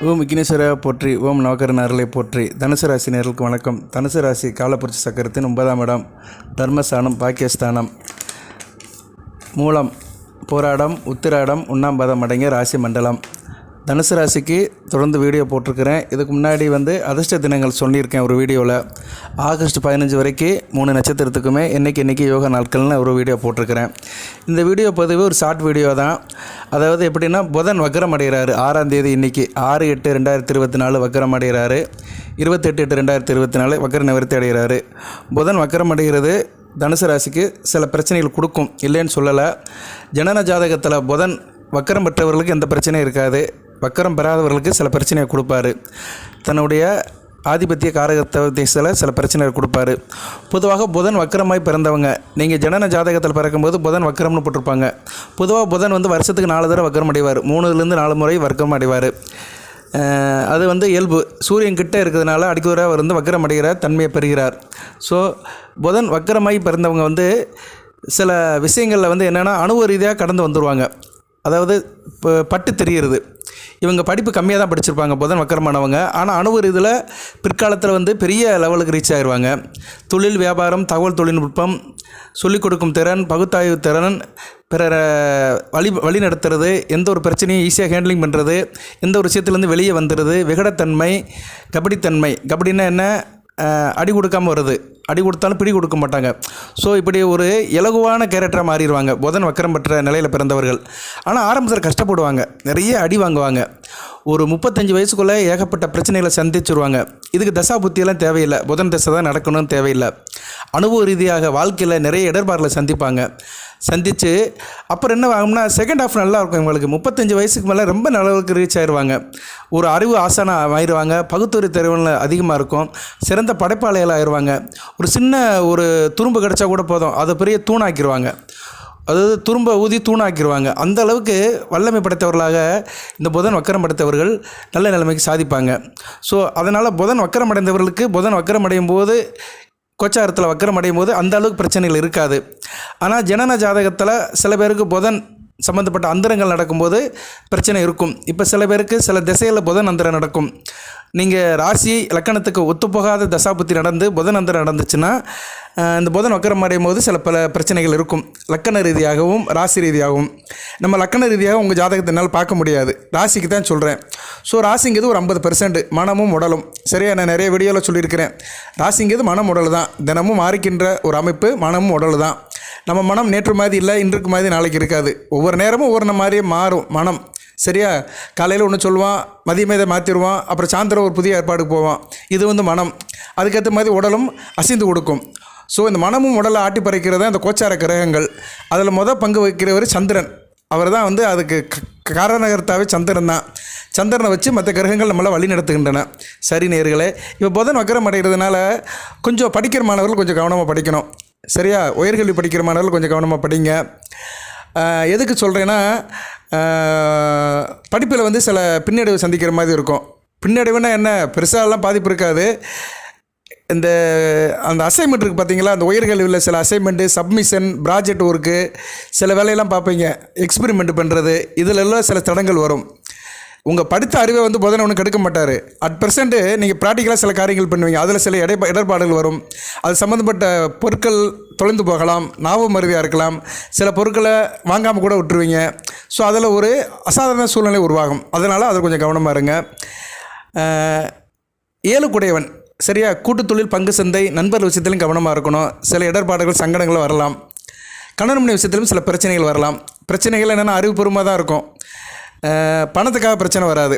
ஓம் விக்னேஸ்வரா போற்றி ஓம் நவகரன் போற்றி. தனுசு ராசி நேர்களுக்கு வணக்கம். தனுசு ராசி காலப்புரட்சி சக்கரத்தின் ஒன்பதாம் இடம் தர்மஸ்தானம் பாக்கியஸ்தானம். மூலம் போராடம் உத்திராடம் உண்ணாம்பதம் அடங்கிய ராசி மண்டலம். தனுசு ராசிக்கு தொடர்ந்து வீடியோ போட்டிருக்கிறேன். இதுக்கு முன்னாடி வந்து அதிர்ஷ்ட தினங்கள் சொல்லியிருக்கேன் ஒரு வீடியோவில் ஆகஸ்ட் பதினஞ்சு வரைக்கும் மூணு நட்சத்திரத்துக்குமே என்றைக்கு என்றைக்கு யோகா நாட்கள்னு ஒரு வீடியோ போட்டிருக்கிறேன். இந்த வீடியோ பதிவு ஒரு ஷார்ட் வீடியோ தான். அதாவது எப்படின்னா புதன் வக்கரம் அடைகிறாரு. ஆறாம் தேதி இன்றைக்கி ஆறு எட்டு ரெண்டாயிரத்தி இருபத்தி நாலு வக்கரம் அடைகிறாரு. இருபத்தெட்டு எட்டு ரெண்டாயிரத்தி இருபத்தி நாலு வக்கர நிவர்த்தி அடைகிறாரு. புதன் வக்கரம் அடைகிறது தனுசு ராசிக்கு சில பிரச்சனைகள் கொடுக்கும். இல்லைன்னு சொல்லலை. ஜனன ஜாதகத்தில் புதன் வக்கரம் பெற்றவர்களுக்கு எந்த பிரச்சனையும் இருக்காது. வக்கரம் பெறாதவர்களுக்கு சில பிரச்சனையை கொடுப்பாரு. தன்னுடைய ஆதிபத்திய காரகத்தேசத்தில் சில பிரச்சனைகள் கொடுப்பாரு. பொதுவாக புதன் வக்கரமாய் பிறந்தவங்க நீங்கள் ஜனன ஜாதகத்தில் பிறக்கும்போது புதன் வக்கரம்னு போட்டிருப்பாங்க. பொதுவாக புதன் வந்து வருஷத்துக்கு நாலு தடவை வக்கரம் அடைவார். மூணுலேருந்து நாலு முறை வர்க்கம் அடைவார். அது வந்து இயல்பு. சூரியன் கிட்டே இருக்கிறதுனால அடிக்கடி அவர் வந்து வக்கரம் அடைகிற தன்மையை பெறுகிறார். ஸோ புதன் வக்கரமாகி பிறந்தவங்க வந்து சில விஷயங்களில் வந்து என்னென்னா அணுவ ரீதியாக கடந்து வந்துடுவாங்க அதாவது இப்போ பட்டு தெரிகிறது இவங்க படிப்பு கம்மியாக தான் படிச்சிருப்பாங்க புதன் வக்கரமானவங்க. ஆனால் அணுவ இதில் பிற்காலத்தில் வந்து பெரிய லெவலுக்கு ரீச் ஆயிடுவாங்க தொழில் வியாபாரம் தகவல் தொழில்நுட்பம் சொல்லிக் கொடுக்கும் திறன் பகுத்தாய்வு திறன் பிறரை வழி வழி நடத்துறது எந்த ஒரு பிரச்சனையும் ஈஸியாக ஹேண்ட்லிங் பண்ணுறது எந்த ஒரு விஷயத்துலேருந்து வெளியே வந்துடுது விகடத்தன்மை கபடித்தன்மை. கபடின்னா என்ன? அடி கொடுக்காம வருது. அடி கொடுத்தாலும் பிடி கொடுக்க மாட்டாங்க. ஸோ இப்படி ஒரு இலகுவான கேரக்டராக மாறிடுவாங்க. புதன் வக்கரம் பெற்ற நிலையில் பிறந்தவர்கள். ஆனால் ஆரம்பத்தில் கஷ்டப்படுவாங்க. நிறைய அடி வாங்குவாங்க. ஒரு முப்பத்தஞ்சு வயசுக்குள்ளே ஏகப்பட்ட பிரச்சனைகளை சந்திச்சிருவாங்க. இதுக்கு தசா புத்தியெல்லாம் தேவையில்லை. புதன் தசை தான் நடக்கணும்னு தேவையில்லை. அனுபவ ரீதியாக வாழ்க்கையில் நிறைய இடர்பாடுகளை சந்திப்பாங்க. சந்தித்து அப்புறம் என்ன ஆகும்னா செகண்ட் ஹாஃப் நல்லா இருக்கும் இவங்களுக்கு. முப்பத்தஞ்சு வயசுக்கு மேலே ரொம்ப நல்லவுக்கு ரீச் ஆயிடுவாங்க ஒரு அறிவு ஆசானாக ஆயிடுவாங்க பகுத்துறை திறவுகள் அதிகமாக இருக்கும். சிறந்த படைப்பாளையில் ஆயிடுவாங்க ஒரு சின்ன ஒரு துரும்பு கிடச்சா கூட போதும். அதை பெரிய தூணாக்கிடுவாங்க அதாவது துரும்ப ஊதி தூணாக்கிடுவாங்க அந்த அளவுக்கு வல்லமை படைத்தவர்களாக இந்த புதன் வக்கரம் படைத்தவர்கள் நல்ல நிலைமைக்கு சாதிப்பாங்க. ஸோ அதனால் புதன் வக்கரம் அடைந்தவர்களுக்கு புதன் வக்கரம் அடையும் போது கோச்சாரத்தில் வக்கரம் அடையும் போது அந்த அளவுக்கு பிரச்சனைகள் இருக்காது. ஆனால் ஜனன ஜாதகத்தில் சில பேருக்கு புதன் சம்மந்தப்பட்ட அந்தரங்கள் நடக்கும்போது பிரச்சனை இருக்கும். இப்போ சில பேருக்கு சில திசையில் புதன் அந்தரம் நடக்கும். நீங்கள் ராசி லக்கணத்துக்கு ஒத்துப்போகாத தசாபுத்தி நடந்து புதன் அந்தரம் நடந்துச்சுன்னா இந்த புதன் வக்கரம் அடையும் போது சில பல பிரச்சனைகள் இருக்கும். லக்கண ரீதியாகவும் ராசி ரீதியாகவும். நம்ம லக்கண ரீதியாக உங்கள் ஜாதகத்தை என்னால் பார்க்க முடியாது. ராசிக்கு தான் சொல்கிறேன் ஸோ ராசிங்கிறது ஒரு ஐம்பது பெர்சன்ட் மனமும் உடலும். சரியா? நான் நிறைய வீடியோவில் சொல்லியிருக்கிறேன். ராசிங்கிறது மனம் உடல் தான் தினமும் மாறிக்கின்ற ஒரு அமைப்பு மனமும் உடல் தான் நம்ம மனம் நேற்று மாதிரி இல்லை இன்றைக்கு மாதிரி நாளைக்கு இருக்காது. ஒவ்வொரு நேரமும் ஒவ்வொரு மாதிரியே மாறும் மனம். சரியா? காலையில் ஒன்று சொல்லுவான் மதியமே இதை மாற்றிடுவான் அப்புறம் சாயந்தரம் ஒரு புதிய ஏற்பாடுக்கு போவான். இது வந்து மனம். அதுக்கேற்ற மாதிரி உடலும் அசைந்து கொடுக்கும். ஸோ இந்த மனமும் உடலை ஆட்டி பறைக்கிறது தான் இந்த கோச்சார கிரகங்கள். அதில் மொதல் பங்கு வகிக்கிறவர் சந்திரன். அவர் தான் வந்து அதுக்கு க- காரணகர்த்தாவே சந்திரன் தான். சந்திரனை வச்சு மற்ற கிரகங்கள் நம்மளை வழி நடத்துகின்றன. சரி நேர்களே இப்போ புதன் வக்கரம் அடைகிறதுனால கொஞ்சம் படிக்கிற மாணவர்கள் கொஞ்சம் கவனமாக படிக்கணும். சரியா? உயர்கல்வி படிக்கிற மாணவர்கள் கொஞ்சம் கவனமாக படிங்க. எதுக்கு சொல்கிறேன்னா படிப்பில் வந்து சில பின்னடைவு சந்திக்கிற மாதிரி இருக்கும். பின்னடைவுனா என்ன? பெருசாலாம் பாதிப்பு இருக்காது. இந்த அந்த அசைன்மெண்ட் இருக்குது பார்த்தீங்களா அந்த உயர்கல்வியில் சில அசைன்மெண்ட்டு சப்மிஷன் ப்ராஜெக்ட் ஒர்க்கு சில வேலையெல்லாம் பார்ப்பீங்க. எக்ஸ்பெரிமெண்ட் பண்ணுறது இதிலெல்லாம் சில தடங்கள் வரும். உங்கள் படித்த அறிவை வந்து போதனை ஒன்று கெடுக்க மாட்டார். அட் ப்ரெசென்ட்டு நீங்கள் ப்ராக்டிக்கலாக சில காரியங்கள் பண்ணுவீங்க. அதில் சில இடை இடர்பாடுகள் வரும். அது சம்மந்தப்பட்ட பொருட்கள் தொலைந்து போகலாம். நாவம் அருவியாக இருக்கலாம். சில பொருட்களை வாங்காமல் கூட விட்டுருவீங்க. ஸோ அதில் ஒரு அசாதாரண சூழ்நிலை உருவாகும். அதனால் அதில் கொஞ்சம் கவனமாக இருங்க. ஏழுக்குடையவன் சரியா? கூட்டுத் தொழில் பங்கு சந்தை நண்பர் விஷயத்திலும் கவனமாக இருக்கணும். சில இடர்பாடுகள் சங்கடங்கள் வரலாம். கணவன் மனைவி விஷயத்திலும் சில பிரச்சனைகள் வரலாம். பிரச்சனைகள் என்னென்னா அறிவுபூர்வமாக தான் இருக்கும். பணத்துக்காக பிரச்சனை வராது.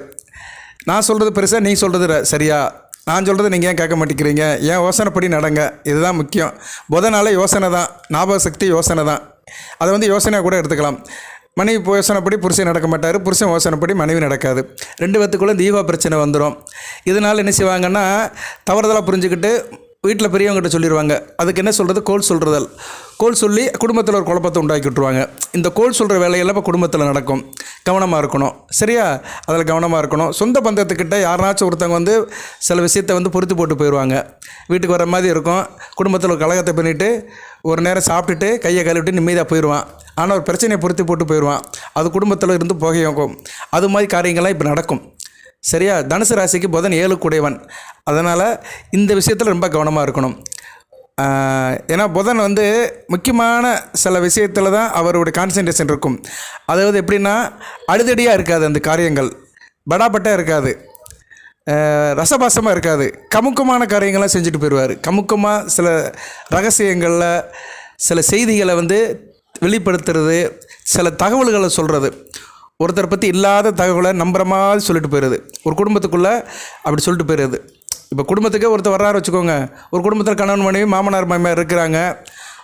நான் சொல்கிறது பெருசாக நீ சொல்கிறது சரியா? நான் சொல்கிறது நீங்கள் ஏன் கேட்க மாட்டேங்கிறீங்க? ஏன் யோசனைப்படி நடங்க. இதுதான் முக்கியம். புதனால யோசனை தான். ஞாபக சக்தி யோசனை தான். அதை வந்து யோசனையாக கூட எடுத்துக்கலாம். மனைவி இப்போ யோசனைப்படி புருஷன் நடக்க மாட்டார். புருஷன் யோசனைப்படி மனைவி நடக்காது. ரெண்டு பேத்துக்குள்ளே தீபா பிரச்சனை வந்துடும் இதனால் என்ன செய்வாங்கன்னா தவறுதலாக புரிஞ்சுக்கிட்டு வீட்டில் பெரியவங்ககிட்ட சொல்லிடுவாங்க அதுக்கு என்ன சொல்கிறது கோல் சொல்கிறதல் கோல் சொல்லி குடும்பத்தில் ஒரு குழப்பத்தை உண்டாக்கி விட்ருவாங்க இந்த கோல் சொல்கிற வேலையெல்லாம் இப்போ குடும்பத்தில் நடக்கும். கவனமாக இருக்கணும். சரியா? அதில் கவனமாக இருக்கணும். சொந்த பந்தத்துக்கிட்ட யாருனாச்சும் ஒருத்தவங்க வந்து சில விஷயத்தை வந்து பொறுத்து போட்டு போயிடுவாங்க வீட்டுக்கு வர மாதிரி இருக்கும். குடும்பத்தில் ஒரு கலகத்தை பண்ணிவிட்டு ஒரு நேரம் சாப்பிட்டுட்டு கையை கழுவிட்டு நிம்மதியாக போயிடுவான் ஆனால் ஒரு பிரச்சனையை பொருத்தி போட்டு போயிடுவான் அது குடும்பத்தில் இருந்து புகையாகும் அது மாதிரி காரியங்கள்லாம் இப்போ நடக்கும். சரியா? தனுசு ராசிக்கு புதன் ஏழு கூடையவன். அதனால் இந்த விஷயத்தில் ரொம்ப கவனமாக இருக்கணும். ஏன்னா புதன் வந்து முக்கியமான சில விஷயத்தில் தான் அவருடைய கான்சன்ட்ரேஷன் இருக்கும். அதாவது எப்படின்னா அடிதடியாக இருக்காது அந்த காரியங்கள். படாபட்டாக இருக்காது. ரசபாசமாக இருக்காது. கமுக்கமான காரியங்கள்லாம் செஞ்சுட்டு போயிடுவார். கமுக்கமாக சில ரகசியங்களில் சில செய்திகளை வந்து வெளிப்படுத்துறது சில தகவல்களை சொல்கிறது ஒருத்தரை பற்றி இல்லாத தகவலை நம்புற மாதிரி சொல்லிட்டு போயிடுது ஒரு குடும்பத்துக்குள்ளே அப்படி சொல்லிட்டு போயிடுது இப்போ குடும்பத்துக்கே ஒருத்தர் வர்றாரு வச்சுக்கோங்க. ஒரு குடும்பத்தில் கணவன் மனைவி மாமனார் மாமியார் இருக்கிறாங்க.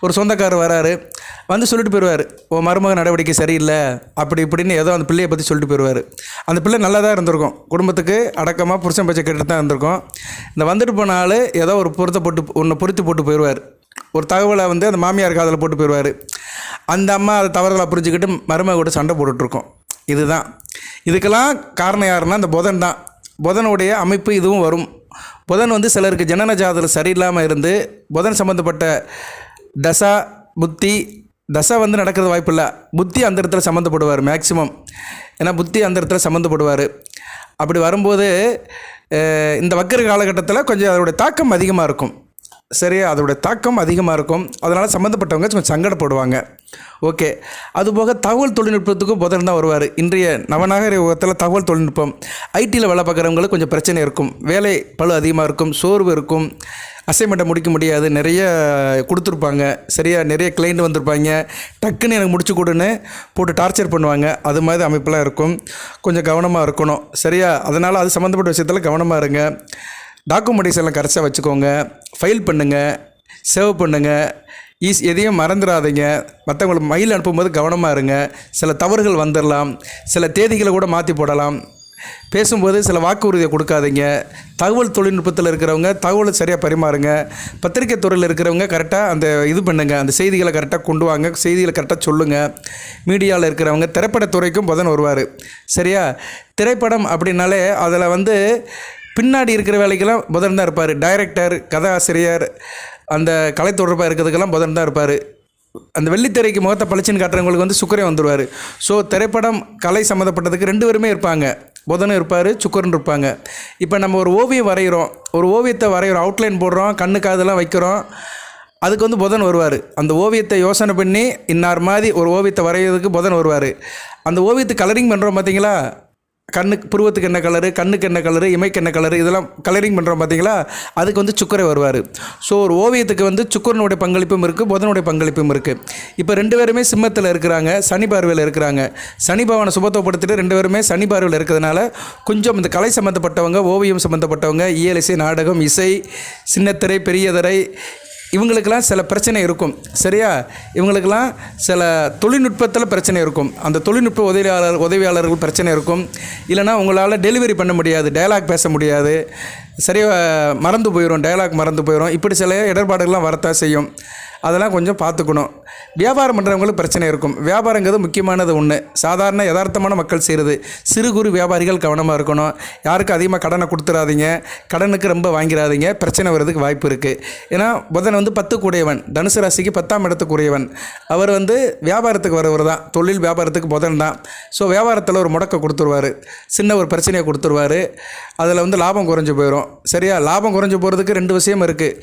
ஒரு சொந்தக்காரர் வராரு. வந்து சொல்லிட்டு போயிடுவார் ஓ மருமக நடவடிக்கை சரியில்லை. அப்படி இப்படின்னு ஏதோ அந்த பிள்ளையை பற்றி சொல்லிட்டு போயிடுவார் அந்த பிள்ளை நல்லா தான் இருந்திருக்கும். குடும்பத்துக்கு அடக்கமாக புருஷன் பச்சை கேட்டு தான் இருந்திருக்கும். இந்த வந்துட்டு போனாலும் ஏதோ ஒரு பொருத்த போட்டு ஒன்று பொருத்தி போட்டு போயிடுவார் ஒரு தகவலை வந்து அந்த மாமியார் காதில் போட்டு போயிடுவார் அந்த அம்மா அதை தவறுதலாக புரிஞ்சுக்கிட்டு மருமக கூட சண்டை போட்டுட்ருக்கோம் இதுதான். இதுக்கெல்லாம் காரணம் யாருன்னா இந்த புதன் தான். புதனுடைய அமைப்பு இதுவும் வரும். புதன் வந்து சிலருக்கு ஜனன ஜாதகம் சரியில்லாமல் இருந்து புதன் சம்மந்தப்பட்ட தசா புத்தி தசை வந்து நடக்கிறது வாய்ப்பில்லை புத்தி அந்த இடத்துல சம்மந்தப்படுவார் மேக்சிமம் ஏன்னா புத்தி அந்த இடத்துல சம்மந்தப்படுவார் அப்படி வரும்போது இந்த வக்கர காலகட்டத்தில் கொஞ்சம் அதோடய தாக்கம் அதிகமாக இருக்கும். சரியா? அதோடய தாக்கம் அதிகமாக இருக்கும். அதனால் சம்மந்தப்பட்டவங்க கொஞ்சம் சங்கடப்படுவாங்க. ஓகே. அதுபோக தகவல் தொழில்நுட்பத்துக்கும் புதன் தான் வருவார். இன்றைய நவநாகர யுகத்தில் தகவல் தொழில்நுட்பம் ஐடியில் வேலை பார்க்குறவங்களுக்கு கொஞ்சம் பிரச்சனை இருக்கும். வேலை பளு அதிகமாக இருக்கும். சோர்வு இருக்கும். அசைன்மெண்ட்டை முடிக்க முடியாது. நிறைய கொடுத்துருப்பாங்க. சரியா? நிறைய கிளைண்ட் வந்திருப்பாங்க. டக்குன்னு எனக்கு முடிச்சு கொடுன்னு போட்டு டார்ச்சர் பண்ணுவாங்க. அது மாதிரி அமைப்பெலாம் இருக்கும். கொஞ்சம் கவனமாக இருக்கணும். சரியா? அதனால் அது சம்மந்தப்பட்ட விஷயத்தில் கவனமாக இருங்க. டாக்குமெண்டேஷன் எல்லாம் கரெக்டாக வச்சுக்கோங்க ஃபைல் பண்ணுங்கள் சேவ் பண்ணுங்கள் ஈஸ் எதையும் மறந்துடாதீங்க. மற்றவங்களுக்கு மயில் அனுப்பும்போது கவனமாக இருங்க. சில தவறுகள் வந்துடலாம். சில தேதிகளை கூட மாற்றி போடலாம். பேசும்போது சில வாக்குறுதியை கொடுக்காதீங்க. தகவல் தொழில்நுட்பத்தில் இருக்கிறவங்க தகவலை சரியாக பரிமாறுங்க. பத்திரிக்கை துறையில் இருக்கிறவங்க கரெக்டாக அந்த இது பண்ணுங்கள் அந்த செய்திகளை கரெக்டாக கொண்டு வாங்க. செய்திகளை கரெக்டாக சொல்லுங்கள் மீடியாவில் இருக்கிறவங்க திரைப்படத்துறைக்கும் புதன் வருவார். சரியா? திரைப்படம் அப்படின்னாலே அதில் வந்து பின்னாடி இருக்கிற வேலைக்கெல்லாம் புதன் தான் இருப்பார். டைரக்டர் கதாசிரியர் அந்த கலை தொடர்பாக இருக்கிறதுக்கெல்லாம் புதன் தான் இருப்பார். அந்த வெள்ளித்திரைக்கு முகத்தை பளிச்சுன்னு காட்டுறவங்களுக்கு வந்து சுக்கரே வந்துடுவார் ஸோ திரைப்படம் கலை சம்மந்தப்பட்டதுக்கு ரெண்டு பேருமே இருப்பாங்க. புதனும் இருப்பார் சுக்கரன் இருப்பாங்க. இப்போ நம்ம ஒரு ஓவியம் வரைகிறோம் ஒரு ஓவியத்தை வரைகிறோம் அவுட்லைன் போடுறோம் கண்ணுக்கு அதெல்லாம் வைக்கிறோம். அதுக்கு வந்து புதன் வருவார். அந்த ஓவியத்தை யோசனை பண்ணி இன்னார் மாதிரி ஒரு ஓவியத்தை வரைகிறதுக்கு புதன் வருவார். அந்த ஓவியத்தை கலரிங் பண்ணுறோம் பார்த்தீங்களா கண்ணுக்கு புருவத்துக்கு என்ன கலரு கண்ணுக்கு என்ன கலரு இமைக்கு என்ன கலரு இதெல்லாம் கலரிங் பண்ணுறோம் பார்த்தீங்களா அதுக்கு வந்து சுக்கரை வருவார். ஸோ ஒரு ஓவியத்துக்கு வந்து சுக்கரனுடைய பங்களிப்பும் இருக்குது புதனுடைய பங்களிப்பும் இருக்குது இப்போ ரெண்டு பேருமே சிம்மத்தில் இருக்கிறாங்க சனி பார்வையில் இருக்கிறாங்க. சனி பவனை சுபத்துவப்படுத்திட்டு ரெண்டு பேருமே சனி பார்வையில் இருக்கிறதுனால கொஞ்சம் இந்த கலை சம்மந்தப்பட்டவங்க ஓவியம் சம்மந்தப்பட்டவங்க இயல் இசை நாடகம் இசை சின்னத்திரை பெரியதரை இவங்களுக்கெல்லாம் சில பிரச்சனை இருக்கும். சரியா? இவங்களுக்கெல்லாம் சில தொழில்நுட்பத்தில் பிரச்சனை இருக்கும். அந்த தொழில்நுட்ப உதவியாளர் உதவியாளர்கள் பிரச்சனை இருக்கும். இல்லைனா உங்களால் டெலிவரி பண்ண முடியாது டயலாக் பேச முடியாது. சரி மறந்து போயிடும் டயலாக் மறந்து போயிடும் இப்படி சில இடர்பாடுகள்லாம் வரத்தான் செய்யும். அதெல்லாம் கொஞ்சம் பார்த்துக்கணும். வியாபாரம் பண்ணுறவங்களுக்கு பிரச்சனை இருக்கும். வியாபாரங்கிறது முக்கியமானது ஒன்று சாதாரண யதார்த்தமான மக்கள் செய்கிறது சிறு குறு வியாபாரிகள் கவனமாக இருக்கணும். யாருக்கும் அதிகமாக கடனை கொடுத்துடாதீங்க கடனுக்கு ரொம்ப வாங்கிடாதீங்க பிரச்சனை வர்றதுக்கு வாய்ப்பு இருக்குது ஏன்னா புதன் வந்து பத்து கூடையவன் தனுசு ராசிக்கு பத்தாம் இடத்துக்குரியவன். அவர் வந்து வியாபாரத்துக்கு வரவர் தான். தொழில் வியாபாரத்துக்கு புதன் தான். ஸோ வியாபாரத்தில் ஒரு முடக்க கொடுத்துருவாரு. சின்ன ஒரு பிரச்சனையை கொடுத்துருவாரு. அதில் வந்து லாபம் குறைஞ்சி போயிடும் சரியா? லாபம் குறைஞ்சி போகிறதுக்கு ரெண்டு விஷயம் இருக்குது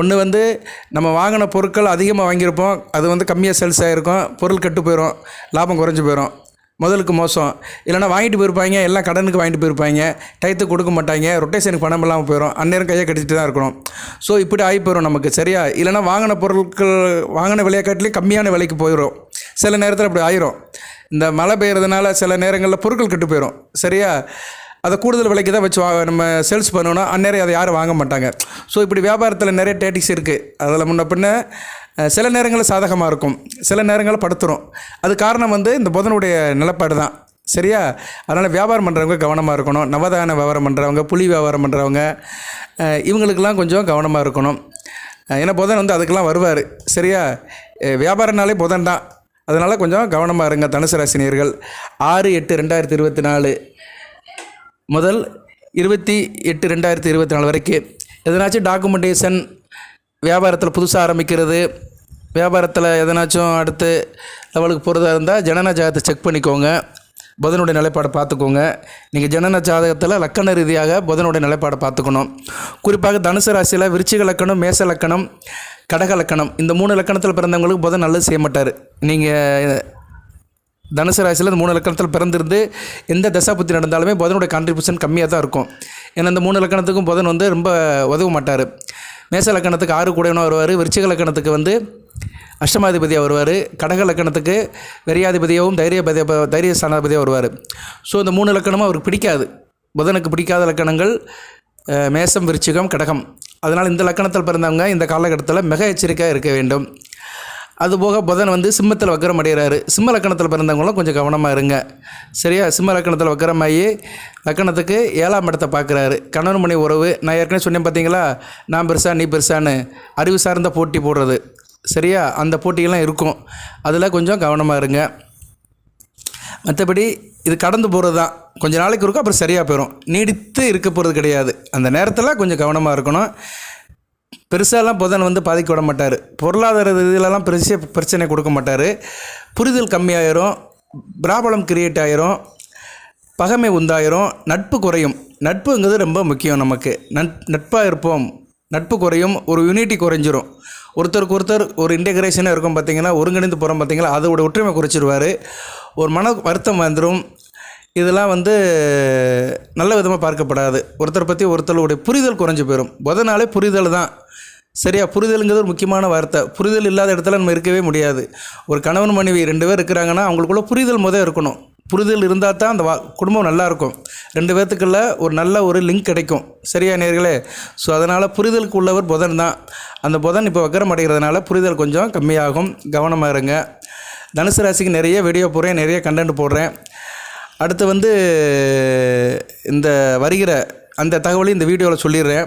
ஒன்று வந்து நம்ம வாங்கின பொருட்கள் அதிகமாக வாங்கியிருப்போம். அது வந்து கம்மியாக சேல்ஸ் ஆகிருக்கும் பொருள் கெட்டு போயிடும் லாபம் குறைஞ்சி போயிடும் முதலுக்கு மோசம். இல்லைனா வாங்கிட்டு போயிருப்பாங்க. எல்லாம் கடனுக்கு வாங்கிட்டு போயிருப்பாங்க. டயத்துக்கு கொடுக்க மாட்டாங்க. ரொட்டேஷனுக்கு பணம் இல்லாமல் போயிடும் அந்நேரம் கையை கட்டிட்டு தான் இருக்கணும். ஸோ இப்படி ஆகி போயிடும் நமக்கு. சரியா? இல்லைனா வாங்கின பொருட்கள் வாங்கின விலையை காட்டிலையும் கம்மியான விலைக்கு போயிடும் சில நேரத்தில் அப்படி ஆயிரும். இந்த மழை பெய்கிறதுனால சில நேரங்களில் பொருட்கள் கெட்டு போயிடும் சரியா? அதை கூடுதல் விலைக்கு தான் வச்சு வா நம்ம சேல்ஸ் பண்ணோன்னா அந்நேரம் அதை யாரும் வாங்க மாட்டாங்க. ஸோ இப்படி வியாபாரத்தில் நிறைய டேட்டிக்ஸ் இருக்குது அதில் முன்ன பின்ன சில நேரங்களில் சாதகமாக இருக்கும். சில நேரங்களில் படுத்துரும். அது காரணம் வந்து இந்த புதனுடைய நிலப்பாடு தான். சரியா? அதனால் வியாபாரம் பண்ணுறவங்க கவனமாக இருக்கணும். நவதான வியாபாரம் பண்ணுறவங்க புலி வியாபாரம் பண்ணுறவங்க இவங்களுக்கெல்லாம் கொஞ்சம் கவனமாக இருக்கணும். ஏன்னா புதன் வந்து அதுக்கெல்லாம் வருவார். சரியா? வியாபாரம்னாலே வியாபாரனாலே புதன் தான். அதனால் கொஞ்சம் கவனமாக இருங்க தனுசு ராசினியர்கள் ஆறு எட்டு ரெண்டாயிரத்தி இருபத்தி நாலு. முதல் இருபத்தி எட்டு ரெண்டாயிரத்தி இருபத்தி நாலு வரைக்கும் எதனாச்சும் டாக்குமெண்டேஷன் வியாபாரத்தில் புதுசாக ஆரம்பிக்கிறது வியாபாரத்தில் எதனாச்சும் அடுத்து லெவலுக்கு போகிறதா இருந்தால் ஜனன ஜாதகத்தை செக் பண்ணிக்கோங்க. புதனுடைய நிலைப்பாடை பார்த்துக்கோங்க. நீங்கள் ஜனன ஜாதகத்தில் லக்கண ரீதியாக புதனுடைய நிலைப்பாடை பார்த்துக்கணும். குறிப்பாக தனுசு ராசியில் விருச்சிக லக்கணம் மேச லக்கணம் கடக லக்கணம் இந்த மூணு லக்கணத்தில் பிறந்தவங்களுக்கு புதன் நல்லது செய்ய மாட்டார். நீங்கள் தனுசு ராசியில் மூணு லக்கணத்தில் பிறந்திருந்து எந்த தசாபுத்தி நடந்தாலுமே புதனுடைய கான்ட்ரிபியூஷன் கம்மியாக தான் இருக்கும். ஏன்னா இந்த மூணு லக்கணத்துக்கும் புதன் வந்து ரொம்ப உதவ மாட்டார். மேச லக்கணத்துக்கு ஆறு கூடனும் வருவார். விருச்சிக லக்கணத்துக்கு வந்து அஷ்டமாதிபதியாக வருவார். கடக லக்கணத்துக்கு வெறியாதிபதியாகவும் தைரியபதி தைரிய ஸ்தானாதிபதியாக வருவார். ஸோ இந்த மூணு லக்கணமும் அவருக்கு பிடிக்காது. புதனுக்கு பிடிக்காத லக்கணங்கள் மேசம் விருச்சிகம் கடகம். அதனால் இந்த லக்கணத்தில் பிறந்தவங்க இந்த காலகட்டத்தில் மிக எச்சரிக்கையாக இருக்க வேண்டும். அதுபோக புதன் வந்து சிம்மத்தில் வக்கரம் அடைகிறாரு சிம்ம லக்கணத்தில் பிறந்தவங்களும் கொஞ்சம் கவனமாக இருங்க. சரியா? சிம்ம லக்கணத்தில் வக்கரமாகி லக்கணத்துக்கு ஏழாம் இடத்தை பார்க்குறாரு. கணவன் மணி உறவு. நான் ஏற்கனவே சொன்னேன் பார்த்தீங்களா நான் பெருசா நீ பெருசான்னு. அறிவு சார்ந்த போட்டி போடுறது. சரியா? அந்த போட்டியெல்லாம் இருக்கும். அதில் கொஞ்சம் கவனமாக இருங்க. மற்றபடி இது கடந்து போகிறது தான் கொஞ்சம் நாளைக்கு இருக்கும் அப்புறம் சரியாக போயிடும் நீடித்து இருக்க போகிறது கிடையாது. அந்த நேரத்தில் கொஞ்சம் கவனமாக இருக்கணும். பெருசாலாம் புதன் வந்து பாதிக்க விட மாட்டார். பொருளாதார இதிலலாம் பெருசா பிரச்சனை கொடுக்க மாட்டார். புரிதல் கம்மியாயிரும். பிராபலம் கிரியேட் ஆயிரும். பகைமை உண்டாயிரும். நட்பு குறையும். நட்புங்கிறது ரொம்ப முக்கியம் நமக்கு. நட் நட்பாக இருப்போம். நட்பு குறையும். ஒரு யூனிட்டி குறைஞ்சிரும். ஒருத்தருக்கு ஒருத்தர் ஒரு இன்டெகிரேஷனாக இருக்கும் பார்த்தீங்கன்னா ஒருங்கிணைந்து போகிறோம் பார்த்திங்கன்னா அதோட ஒற்றுமை குறைச்சிருவார். ஒரு மன வருத்தம் வந்துடும் இதெல்லாம் வந்து நல்ல விதமாக பார்க்கப்படாது. ஒருத்தரை பற்றி ஒருத்தருடைய புரிதல் குறைஞ்சி போயிடும் புதனாலே புரிதல் தான். சரியா? புரிதலுங்கிறது ஒரு முக்கியமான வார்த்தை. புரிதல் இல்லாத இடத்துல நம்ம இருக்கவே முடியாது. ஒரு கணவன் மனைவி ரெண்டு பேர் இருக்கிறாங்கன்னா அவங்களுக்குள்ள புரிதல் முதல் இருக்கணும். புரிதல் இருந்தால் தான் அந்த வா குடும்பம் நல்லாயிருக்கும் ரெண்டு பேர்த்துக்குள்ள ஒரு நல்ல ஒரு லிங்க் கிடைக்கும். சரியா நேர்களே? ஸோ அதனால் புரிதலுக்கு உள்ளவர் புதன் தான். அந்த புதன் இப்போ வக்கரம் அடைகிறதுனால புரிதல் கொஞ்சம் கம்மியாகும். கவனமாக இருங்க. தனுசு ராசிக்கு நிறைய வீடியோ போடுறேன். நிறைய கண்டென்ட் போடுறேன். அடுத்து வந்து இந்த வருகிற அந்த தகவலையும் இந்த வீடியோவில் சொல்லிடுறேன்.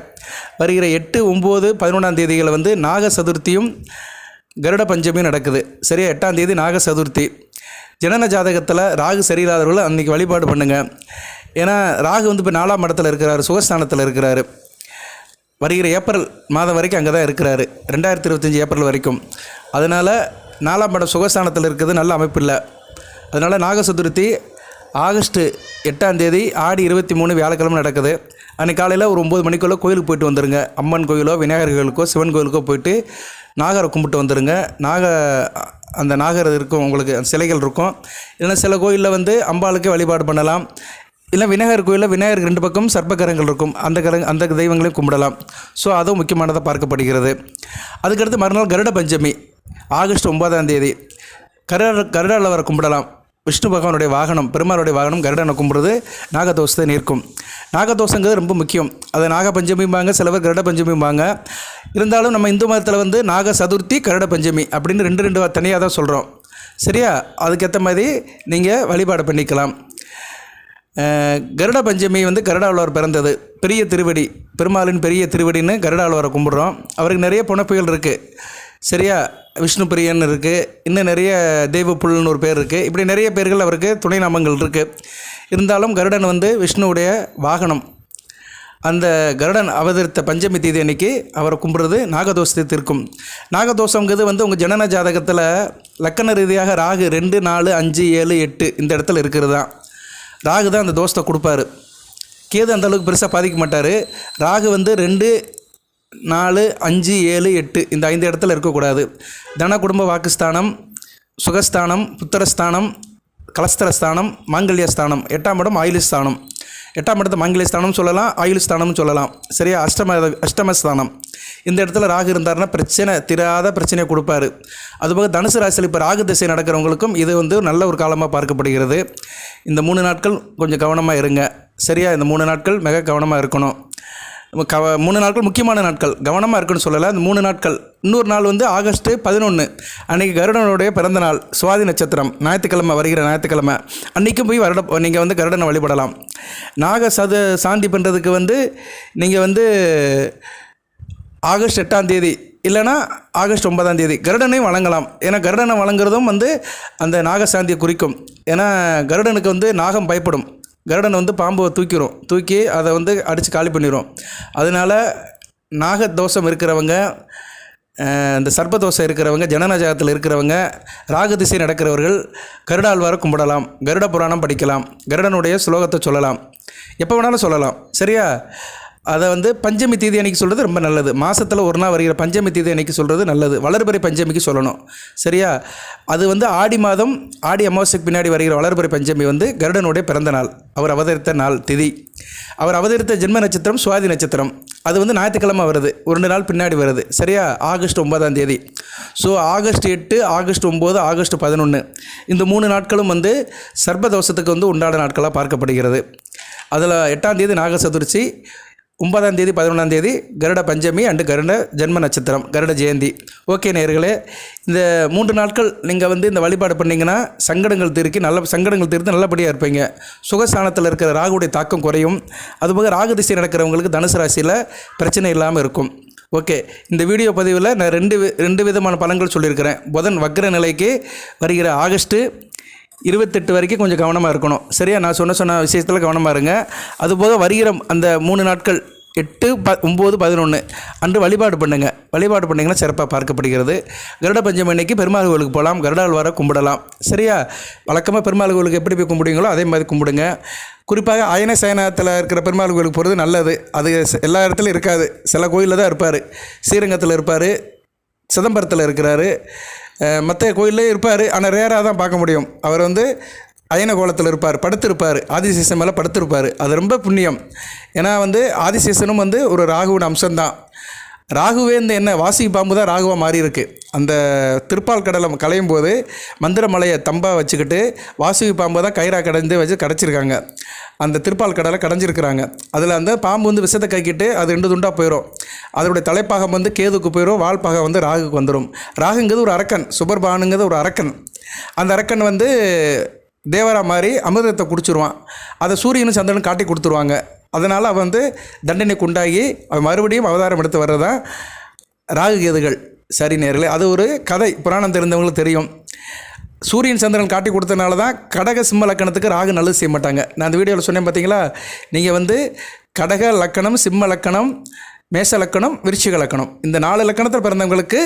வருகிற எட்டு ஒம்பது பதினொன்றாம் தேதிகளில் வந்து நாக சதுர்த்தியும் கருட பஞ்சமியும் நடக்குது. சரியா? எட்டாம் தேதி நாக சதுர்த்தி. ஜனன ஜாதகத்தில் ராகு சரியில்லாதவர்கள் அன்றைக்கி வழிபாடு பண்ணுங்கள் ஏன்னா ராகு வந்து இப்போ நாலாம் மடத்தில் இருக்கிறாரு சுகஸ்தானத்தில் இருக்கிறாரு. வருகிற ஏப்ரல் மாதம் வரைக்கும் அங்கே தான் இருக்கிறாரு. ரெண்டாயிரத்தி இருபத்தஞ்சி ஏப்ரல் வரைக்கும். அதனால் நாலாம் படம் சுகஸ்தானத்தில் இருக்கிறது நல்ல அமைப்பு இல்லை. அதனால் நாக சதுர்த்தி ஆகஸ்ட்டு எட்டாம் தேதி ஆடி இருபத்தி மூணு வியாழக்கிழமை நடக்குது. அன்றைக்கி காலையில் ஒரு ஒம்பது மணிக்குள்ளே கோயிலுக்கு போயிட்டு வந்துடுங்க அம்மன் கோயிலோ விநாயகர் கோயிலுக்கோ சிவன் கோயிலுக்கோ போயிட்டு நாகரை கும்பிட்டு வந்துடுங்க நாக அந்த நாகர் இருக்கும் உங்களுக்கு அந்த சிலைகள் இருக்கும். இல்லைன்னா சில கோயிலில் வந்து அம்பாளுக்கே வழிபாடு பண்ணலாம். இல்லை விநாயகர் கோயிலில் விநாயகருக்கு ரெண்டு பக்கம் சர்ப்பகரங்கள் இருக்கும். அந்த கர அந்த தெய்வங்களையும் கும்பிடலாம். ஸோ அதுவும் முக்கியமானதாக பார்க்கப்படுகிறது. அதுக்கடுத்து மறுநாள் கருட பஞ்சமி ஆகஸ்ட் ஒன்பதாம் தேதி. கருட கருடாளவரை கும்பிடலாம். விஷ்ணு பகவானுடைய வாகனம் பெருமாளுடைய வாகனம் கருடனை கும்பிடுறது நாகதோஷத்தை நிற்கும் நாகதோஷங்கிறது ரொம்ப முக்கியம். அதை நாக பஞ்சமிம்பாங்க சிலவர் கருட பஞ்சமிம்பாங்க இருந்தாலும் நம்ம இந்து மதத்தில் வந்து நாக சதுர்த்தி கருட பஞ்சமி அப்படின்னு ரெண்டு ரெண்டு தனியாக தான் சொல்கிறோம் சரியா? அதுக்கேற்ற மாதிரி நீங்கள் வழிபாடு பண்ணிக்கலாம். கருட பஞ்சமி வந்து கருடாழ்வார் பிறந்தது. பெரிய திருவடி பெருமாளின் பெரிய திருவடின்னு கருடாழ்வாரை கும்பிட்றோம். அவருக்கு நிறைய புனப்புகள் இருக்குது சரியா? விஷ்ணு பிரியன் இருக்குது இன்னும் நிறைய தெய்வ புல்னு ஒரு பேர் இருக்குது இப்படி நிறைய பேர்கள் அவருக்கு துணை நாமங்கள் இருக்குது இருந்தாலும் கருடன் வந்து விஷ்ணுவுடைய வாகனம். அந்த கருடன் அவதரித்த பஞ்சமி தீதி அன்னைக்கு அவரை கும்பிட்றது நாகதோஷத்தை தீர்க்கும். நாகதோஷங்கிறது வந்து உங்கள் ஜனன ஜாதகத்தில் லக்கண ரீதியாக ராகு ரெண்டு நாலு அஞ்சு ஏழு எட்டு இந்த இடத்துல இருக்கிறது தான். ராகு தான் அந்த தோஷத்தை கொடுப்பாரு. கேது அந்தளவுக்கு பெருசாக பாதிக்க மாட்டார். ராகு வந்து ரெண்டு நாலு அஞ்சு ஏழு எட்டு இந்த ஐந்து இடத்துல இருக்கக்கூடாது. தன குடும்ப வாக்குஸ்தானம் சுகஸ்தானம் புத்திரஸ்தானம் கலஸ்தரஸ்தானம் மாங்கல்யஸ்தானம் எட்டாம் இடம் ஆயுள்ஸ்தானம். எட்டாம் இடத்த மாங்கல்யஸ்தானம் சொல்லலாம் ஆயுள்ஸ்தானம்னு சொல்லலாம். சரியா? அஷ்டம அஷ்டமஸ்தானம். இந்த இடத்துல ராகு இருந்தாருன்னா பிரச்சனை திராத பிரச்சனையை கொடுப்பாரு. அதுபோக தனுசு ராசியில் இப்போ ராகு திசை நடக்கிறவங்களுக்கும் இது வந்து நல்ல ஒரு காலமாக பார்க்கப்படுகிறது. இந்த மூணு நாட்கள் கொஞ்சம் கவனமாக இருங்க. சரியா? இந்த மூணு நாட்கள் மிக கவனமாக இருக்கணும். கவ மூணு நாட்கள் முக்கியமான நாட்கள். கவனமாக இருக்குன்னு சொல்லலை. அந்த மூணு நாட்கள். இன்னொரு நாள் வந்து ஆகஸ்ட்டு பதினொன்று அன்றைக்கி கருடனுடைய பிறந்த நாள் சுவாதி நட்சத்திரம். ஞாயிற்றுக்கிழமை வருகிற ஞாயிற்றுக்கிழமை. அன்றைக்கும் போய் வருட நீங்கள் வந்து கருடனை வழிபடலாம். நாக சது சாந்தி பண்ணுறதுக்கு வந்து நீங்கள் வந்து ஆகஸ்ட் எட்டாம் தேதி இல்லைன்னா ஆகஸ்ட் ஒன்பதாம் தேதி கருடனையும் வழங்கலாம். ஏன்னா கருடனை வழங்குறதும் வந்து அந்த நாகசாந்தியை குறிக்கும். ஏன்னா கருடனுக்கு வந்து நாகம் பயப்படும். கருடன் வந்து பாம்பை தூக்கிடும் தூக்கி அதை வந்து அடித்து காலி பண்ணிடும் அதனால் நாக தோஷம் இருக்கிறவங்க இந்த சர்ப்பதோஷம் இருக்கிறவங்க ஜனநாயகத்தில் இருக்கிறவங்க ராகு திசை நடக்கிறவர்கள் கருடாழ்வாரை கும்பிடலாம். கருட புராணம் படிக்கலாம். கருடனுடைய ஸ்லோகத்தை சொல்லலாம். எப்போ வேணாலும் சொல்லலாம். சரியா? அதை வந்து பஞ்சமி தீதி அன்றைக்கி சொல்கிறது ரொம்ப நல்லது. மாதத்தில் ஒரு நாள் வருகிற பஞ்சமி தீதி அன்றைக்கி சொல்கிறது நல்லது. வளர்பறை பஞ்சமிக்கு சொல்லணும். சரியா? அது வந்து ஆடி மாதம் ஆடி அமாவாசைக்கு பின்னாடி வருகிற வளர்பறை பஞ்சமி வந்து கருடனுடைய பிறந்த நாள். அவர் அவதரித்த நாள் திதி. அவர் அவதரித்த ஜென்ம நட்சத்திரம் சுவாதி நட்சத்திரம். அது வந்து ஞாயிற்றுக்கிழமை வருது. ஒரு ரெண்டு நாள் பின்னாடி வருது. சரியா? ஆகஸ்ட் ஒன்பதாம் தேதி. ஸோ ஆகஸ்ட் எட்டு ஆகஸ்ட் ஒம்பது ஆகஸ்ட் பதினொன்று இந்த மூணு நாட்களும் வந்து சர்பதோஷத்துக்கு வந்து உண்டான நாட்களாக பார்க்கப்படுகிறது. அதில் எட்டாம் தேதி நாக சதுர்த்தி ஒன்பதாம் தேதி பதினொன்றாம் தேதி கருட பஞ்சமி அண்டு கருட ஜென்ம நட்சத்திரம் கருட ஜெயந்தி. ஓகே நேர்களே இந்த மூன்று நாட்கள் நீங்கள் வந்து இந்த வழிபாடு பண்ணிங்கன்னா சங்கடங்கள் தீர்க்கி நல்ல சங்கடங்கள் தீர்த்து நல்லபடியாக இருப்பீங்க. சுகஸ்தானத்தில் இருக்கிற ராகுடைய தாக்கம் குறையும். அதுபோக ராகு திசை நடக்கிறவங்களுக்கு தனுசு ராசியில் பிரச்சனை இல்லாமல் இருக்கும். ஓகே இந்த வீடியோ பதிவில் நான் ரெண்டு வி- ரெண்டு விதமான பலன்கள் சொல்லியிருக்கிறேன். புதன் வக்ர நிலைக்கு வருகிற ஆகஸ்ட்டு இருபத்தெட்டு வரைக்கும் கொஞ்சம் கவனமாக இருக்கணும். சரியா? நான் சொன்ன சொன்ன விஷயத்தில் கவனமாக இருங்க. அதுபோக வருகிற அந்த மூணு நாட்கள் எட்டு ப ஒம்பது பதினொன்று அன்று வழிபாடு பண்ணுங்கள் வழிபாடு பண்ணிங்கன்னா சிறப்பாக பார்க்கப்படுகிறது. கருட பஞ்சமி அன்னைக்கு பெருமாள் கோவிலுக்கு போகலாம். கருடால் வர கும்பிடலாம். சரியா? வழக்கமாக பெருமாள் கோவிலுக்கு எப்படி போய் கும்பிடுவீங்களோ அதே மாதிரி கும்பிடுங்க. குறிப்பாக அயன சயனத்தில் இருக்கிற பெருமாள் கோவிலுக்கு போகிறது நல்லது. அது எல்லா இடத்துலையும் இருக்காது. சில கோயிலில் தான் இருப்பார். ஸ்ரீரங்கத்தில் இருப்பார். சிதம்பரத்தில் இருக்கிறாரு. மற்ற கோயிலே இருப்பார். ஆனால் ரேராக தான் பார்க்க முடியும். அவர் வந்து அயன கோலத்தில் இருப்பார் படுத்திருப்பார். ஆதிசேஷன் மேலே படுத்திருப்பார். அது ரொம்ப புண்ணியம். ஏன்னா வந்து ஆதிசேஷனும் வந்து ஒரு ராகுவின் அம்சம்தான். ராகுவே இந்த என்ன வாசி பாம்பு தான் ராகுவாக மாறி இருக்கு அந்த திருப்பால் கடலை களையும் போது மந்திரமலையை தம்பாக வச்சுக்கிட்டு வாசுகி பாம்பு தான் கயிறாக கடைந்து வச்சு கடைச்சிருக்காங்க. அந்த திருப்பால் கடலை கடைஞ்சிருக்கிறாங்க. அதில் அந்த பாம்பு வந்து விஷத்தை கைக்கிட்டு அது ரெண்டு துண்டாக போயிடும் அதனுடைய தலைப்பாகம் வந்து கேதுக்கு போயிடும் வால்பாகம் வந்து ராகுக்கு வந்துடும் ராகுங்கிறது ஒரு அரக்கன் சுபர்பானுங்கிறது ஒரு அரக்கன். அந்த அரக்கன் வந்து தேவரா மாதிரி அமிர்தத்தை குடிச்சிருவான். அதை சூரியனும் சந்திரனும் காட்டி கொடுத்துருவாங்க. அதனால் அவன் வந்து தண்டனைக்கு உண்டாகி அவன் மறுபடியும் அவதாரம் எடுத்து வர்றதான் ராகு கேதுகள். சரி நேர்களே அது ஒரு கதை. புராணம் தெரிந்தவங்களுக்கு தெரியும். சூரியன் சந்திரன் காட்டி கொடுத்தனால தான் கடக சிம்ம லக்கணத்துக்கு ராகு நல்லது செய்ய மாட்டாங்க. நான் அந்த வீடியோவில் சொன்னேன் பார்த்தீங்களா நீங்கள் வந்து கடக லக்கணம் சிம்ம லக்கணம் மேச லக்கணம் விருச்சிக லக்கணம். இந்த நாலு லக்கணத்தில் பிறந்தவங்களுக்கு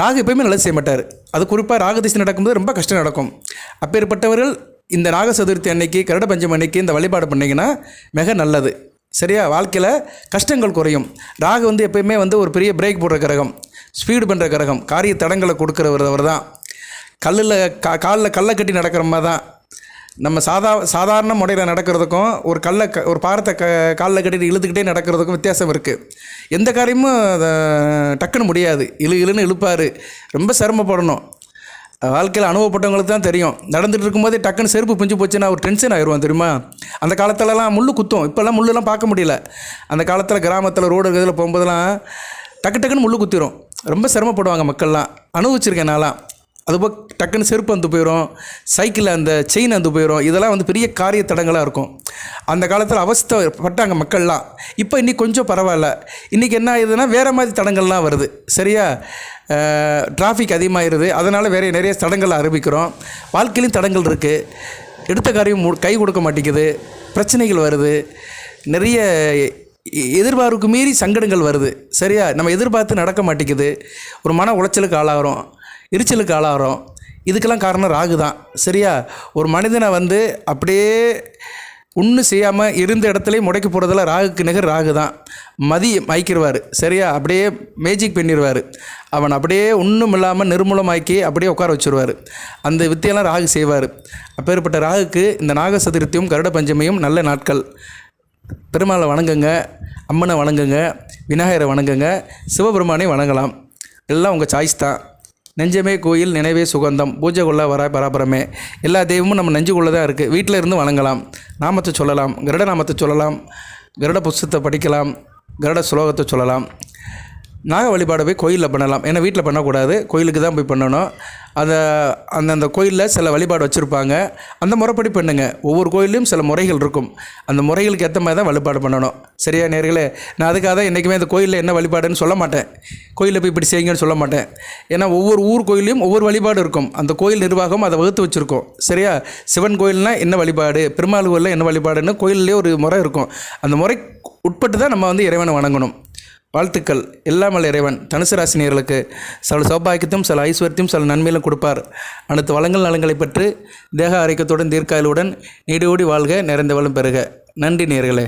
ராகு எப்பயுமே நல்லது செய்ய மாட்டார். அது குறிப்பாக ராகு திசை நடக்கும்போது ரொம்ப கஷ்டம் நடக்கும். அப்பேற்பட்டவர்கள் இந்த நாக சதுர்த்தி அன்னைக்கு கருட பஞ்சமி அன்னைக்கு இந்த வழிபாடு பண்ணிங்கன்னா மிக நல்லது. சரியா? வாழ்க்கையில் கஷ்டங்கள் குறையும். ராகு வந்து எப்பயுமே வந்து ஒரு பெரிய பிரேக் போடுற கிரகம். ஸ்பீடு பண்ணுற கிரகம். காரிய தடங்களை கொடுக்குறவர் அவர் தான். கல்லில் கா காலில் கல்லை கட்டி நடக்கிற மாதிரி தான். நம்ம சாதா சாதாரண முறையில் நடக்கிறதுக்கும் ஒரு கல்லை க ஒரு பாரத்தை க காலில் கட்டிட்டு இழுத்துக்கிட்டே நடக்கிறதுக்கும் வித்தியாசம் இருக்குது எந்த காரியமும் அதை டக்குன்னு முடியாது. இழு இழுன்னு இழுப்பார். ரொம்ப சிரமப்படணும். வாழ்க்கையில் அனுபவப்பட்டவங்களுக்கு தான் தெரியும். நடந்துகிட்டு இருக்கும்போதே டக்குன்னு செருப்பு பிஞ்சு போச்சுன்னா ஒரு டென்ஷன் ஆயிடுவோம் தெரியுமா? அந்த காலத்துலலாம் முள்ளு குத்தும். இப்போல்லாம் முள்ளெல்லாம் பார்க்க முடியல. அந்த காலத்தில் கிராமத்தில் ரோடு இதில் போகும்போதெல்லாம் டக்கு டக்குன்னு முள்ளு குத்திரும். ரொம்ப சிரமப்படுவாங்க மக்கள்லாம். அனுபவிச்சிருக்கேன் நான்லாம். அதுபோல் டக்குன்னு செருப்பு வந்து போயிடும் சைக்கிளில் அந்த செயின் வந்து போயிடும் இதெல்லாம் வந்து பெரிய காரிய தடங்களாக இருக்கும். அந்த காலத்தில் அவஸ்தைப்பட்டாங்க மக்கள்லாம். இப்போ இன்னைக்கு கொஞ்சம் பரவாயில்ல. இன்றைக்கி என்ன ஆகுதுன்னா வேறு மாதிரி தடங்கள்லாம் வருது. சரியா? டிராஃபிக் அதிகமாகிடுது அதனால் வேறு நிறைய தடங்கள் ஆரம்பிக்கிறோம். வாழ்க்கையிலும் தடங்கள் இருக்குது எடுத்த காரியம் மு- கை கொடுக்க மாட்டேங்குது. பிரச்சனைகள் வருது. நிறைய எதிர்பார்ப்புக்கு மீறி சங்கடங்கள் வருது. சரியா? நம்ம எதிர்பார்த்து நடக்க மாட்டேங்குது. ஒரு மன உளைச்சலுக்கு ஆளாகிறோம். எரிச்சலுக்கு ஆளாகிறோம். இதுக்கெல்லாம் காரணம் ராகு தான். சரியா? ஒரு மனிதனை வந்து அப்படியே ஒன்றும் செய்யாமல் இருந்த இடத்துலையும் முடக்கி போகிறதுல ராகுக்கு நிகர் ராகு தான். மதி மயக்கிடுவார் சரியா? அப்படியே மேஜிக் பண்ணிடுவார் அவன் அப்படியே ஒன்றும் இல்லாமல் நிர்மூலமாக்கி அப்படியே உட்கார வச்சுருவார். அந்த வித்தியெல்லாம் ராகு செய்வார். அப்பேற்பட்ட ராகுக்கு இந்த நாக சதுர்த்தியும் கருட பஞ்சமியும் நல்ல நாட்கள். பெருமாளை வணங்குங்க அம்மனை வணங்குங்க விநாயகரை வணங்குங்க சிவபெருமானை வணங்கலாம். எல்லாம் உங்கள் சாய்ஸ் தான். நெஞ்சமே கோயில் நினைவே சுகந்தம் பூஜை கொள்ள வர பராபரமே. எல்லா தெய்வமும் நம்ம நெஞ்சுக்குள்ளே தான் இருக்குது வீட்டில் இருந்து வணங்கலாம். நாமத்தை சொல்லலாம். கருட நாமத்தை சொல்லலாம். கருட புஸ்தத்தை படிக்கலாம். கருட ஸ்லோகத்தை சொல்லலாம். நாக வழிபாடு போய் கோயிலில் பண்ணலாம். ஏன்னா வீட்டில் பண்ணக்கூடாது. கோயிலுக்கு தான் போய் பண்ணணும். அதை அந்தந்த கோயிலில் சில வழிபாடு வச்சுருப்பாங்க. அந்த முறைப்படி பண்ணுங்க. ஒவ்வொரு கோயிலையும் சில முறைகள் இருக்கும். அந்த முறைகளுக்கு ஏற்ற மாதிரி தான் வழிபாடு பண்ணணும். சரியா நேர்களே? நான் அதுக்காக தான் என்றைக்குமே அந்த கோயிலில் என்ன வழிபாடுன்னு சொல்ல மாட்டேன். கோயிலில் போய் இப்படி செய்யுங்கன்னு சொல்ல மாட்டேன். ஏன்னா ஒவ்வொரு ஊர் கோயிலையும் ஒவ்வொரு வழிபாடு இருக்கும். அந்த கோயில் நிர்வாகம் அதை வகுத்து வச்சுருக்கோம். சரியா? சிவன் கோயில்னா என்ன வழிபாடு? பெருமாள் கோயிலில் என்ன வழிபாடுன்னு கோயிலே ஒரு முறை இருக்கும். அந்த முறை உட்பட்டு தான் நம்ம வந்து இறைவனை வணங்கணும். வாழ்த்துக்கள். எல்லாம் இறைவன் தனுசு ராசினியர்களுக்கு சில சௌபாகியத்தையும் சில ஐஸ்வர்யத்தையும் சில நன்மையிலும் கொடுப்பார். அனைத்து வளங்கள் நலங்களை பெற்று தேக ஆரோக்கியத்துடன் தீர்க்காயலுடன் நீடோடி வாழ்க நிறைந்த வளம் பெறுக. நன்றி நேர்களே.